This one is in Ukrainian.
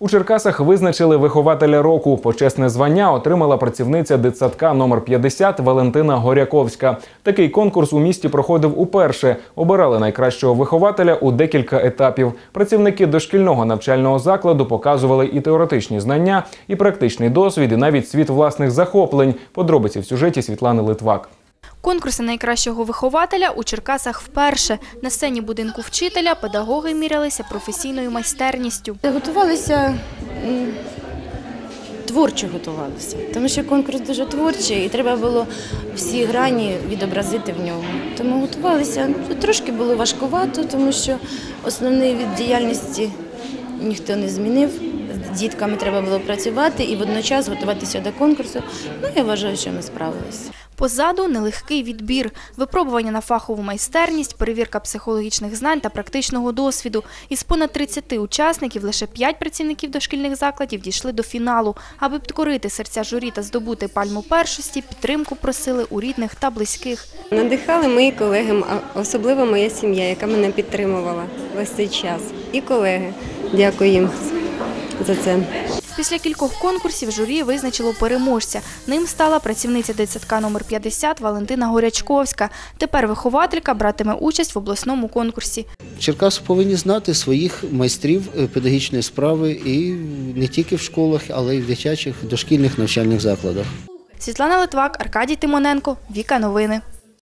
У Черкасах визначили вихователя року. Почесне звання отримала працівниця дитсадка номер 50 Валентина Горяковська. Такий конкурс у місті проходив уперше. Обирали найкращого вихователя у декілька етапів. Працівники дошкільного навчального закладу показували і теоретичні знання, і практичний досвід, і навіть світ власних захоплень. Подробиці в сюжеті Світлани Литвак. Конкурси найкращого вихователя у Черкасах вперше. На сцені будинку вчителя педагоги мірялися професійною майстерністю. Готувалися творчо готувалися, тому що конкурс дуже творчий і треба було всі грані відобразити в ньому. Тому готувалися ну, трошки було важкувато, тому що основний від діяльності ніхто не змінив. З дітками треба було працювати і водночас готуватися до конкурсу. Ну я вважаю, що ми справилися. Позаду нелегкий відбір, випробування на фахову майстерність, перевірка психологічних знань та практичного досвіду. Із понад 30 учасників лише 5 працівників дошкільних закладів дійшли до фіналу. Аби підкорити серця журі та здобути пальму першості, підтримку просили у рідних та близьких. Надихали мої колеги, а особливо моя сім'я, яка мене підтримувала весь цей час. І колеги. Дякую їм за це. Після кількох конкурсів журі визначило переможця. Ним стала працівниця дитсадка номер 50 Валентина Горячковська. Тепер вихователька братиме участь в обласному конкурсі. Черкаси повинні знати своїх майстрів е, педагогічної справи і не тільки в школах, але й в дитячих дошкільних навчальних закладах. Світлана Литвак, Аркадій Тимоненко, Віка Новини.